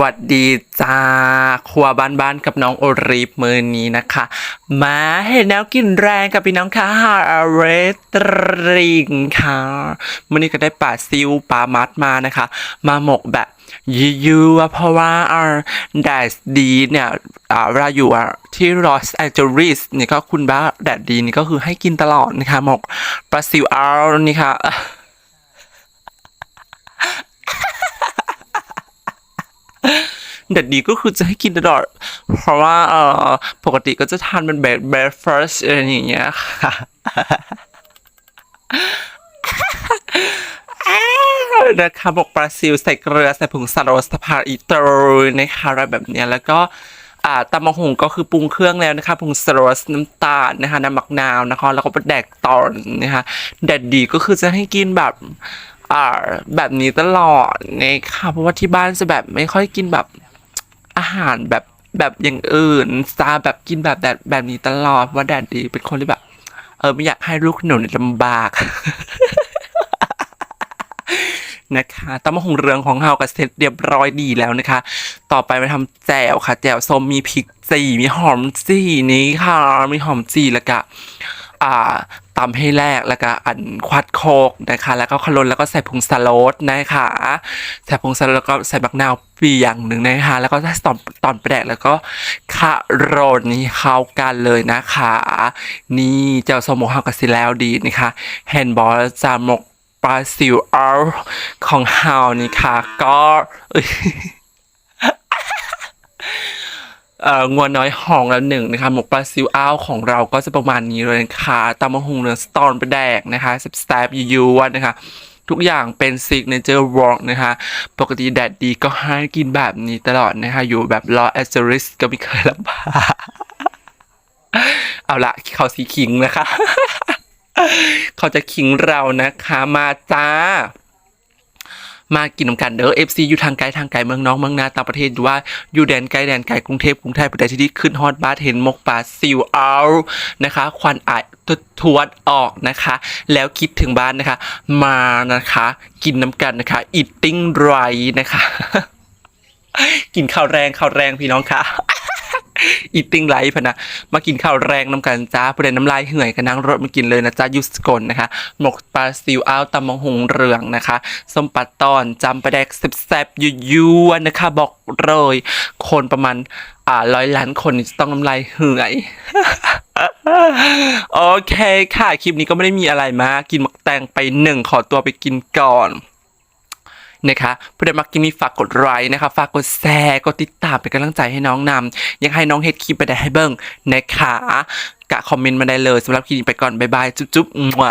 วัสดีจ้าครัวบ้านๆกับน้องโอรีฟมือนี้นะคะ มาเห็นแนวกินแรงกับพี่น้องค่ะฮาเรตริงค่ะมื่อนี้ก็ได้ปลาซิวปลามัดมานะคะ มาหมกแบบยูๆอะเพราะว่าอ่าแดดดีเนี่ยเวลาอยู่ที่ลอสแอนเจลิสนี่ก็คุณบ้าแดดดีนี่ก็คือให้กินตลอดนะคะหมกปลาซิวอาร์นี่ค่ะ เด็ดดีก็คือจะให้กินตลอด เพราะว่าเอ่อปกติก็จะทานเป็นแบบเบรฟ a s t อะไรอย่างเงี้ยค่ะนะคะบอกปลาซิลใส่เกลือใส่ผงซาโรสพาอิโตรนะคะอะไรแบบเนี้ยแล้วก็อ่าตำมะฮงก็คือปรุงเครื่องแล้วนะคะผงซาโรสน้ำตาลนะคะน้ำมักนาวนะคะแล้วก็ไปแดกตอนนะคะแดดดีก็คือจะให้กินแบบอ่าแบบนี้ตลอดนะคะเพราะว่าที่บ้านจะแบบไม่ค่อยกินแบบ อาหารแบบแบบอย่างอื่นซาแบบกินแบบแบบแบบนี้ตลอดว่าแดดดีเป็นคนที่แบบ เออไม่อยากให้ลูกหนูเนี่ยลำบากนะคะตำมะฮงเรืองของเฮาก็เสร็จเรียบร้อยดีแล้วนะคะ ต่อไปมาทำแจ่วค่ะ แจ่วส้มมีพริกจีมีหอมจีนี้ค่ะ มีหอมจีแล้วก็ อ่าตำให้แรกแล้วก็อันควัดโคกนะคะ แล้วก็ขลนแล้วก็ใส่ผงสโลดนะคะใส่ผงสโลดแล้วก็ใส่บักนาวปีอย่างหนึ่งนะคะแล้วก็ตอนตอนแปลกแล้วก็ขะรนนี่เข้ากันเลยนะคะ นี่เจ้าสมหมกเฮากับสิแล้วดีนะคะแฮนบอลจามกปลาซิวอาของเฮานี่ค่ะก็ เอ่องัวน้อยห้องแล้วหนึ่งนะคะหมกปลาซิวอ้าวของเราก็จะประมาณนี้เลยนะคะตำมะฮุงเนื้อสตอนไปแดกนะคะสแตปยูๆนนะคะทุกอย่างเป็นซิกเนเจอร์วอล์กนะคะ ปกติแดดดีก็ให้กินแบบนี้ตลอดนะคะ อยู่แบบลอแอสเจริสก็ไม่เคยลำบากเอาละเขาสีขิงนะคะ เขาจะขิงเรานะคะ มาจ้า มากินน้ำกันเด้อ FC อยู่ทางไกลทางไกลเมืองน้องเมืองนาต่างประเทศหรือว่าอยู่แดนไกลแดนไกลกรุงเทพกรุงไทยประเทศที่ขึ้นฮอตบาร์เห็นมกปลาซิวเอานะคะควันอายทวดออกนะคะ แล้วคิดถึงบ้านนะคะ มานะคะ กินน้ำกันนะคะอิตติ้งไรนะคะ กินข้าวแรงข้าวแรงพี่น้องค่ะ อีติ้งไลฟ์พนะมากินข้าวแรงน้ำกันจ้าผู้ใดน้ำลายเหื่อยกันนั่งรถมากินเลยนะจ้ายุสกลนะคะหมกปลาซิวอ้าวตำมะฮงเรืองนะคะส้มปลาตอนจำปลาแดกแซ่บๆยั่วๆนะคะบอกเลยคนประมาณอ่าร้อยล้านคนจะต้องน้ำลายเหื่อยโอเคค่ะ คลิปนี้ก็ไม่ได้มีอะไรมากกินหมักแตงไปหนึ่งขอตัวไปกินก่อน นะคะผู้ใดมักกี้มีฝากกดไลค์นะคะ ฝากกดแชร์ กดติดตามเป็นกำลังใจให้น้องนำยังให้น้องเฮ็ดคลิปไปได้ให้เบิ้งนะคะกะคอมเมนต์มาได้เลยสำหรับคลิปนี้ไปก่อน บ๊ายบาย จุ๊บๆมั่ว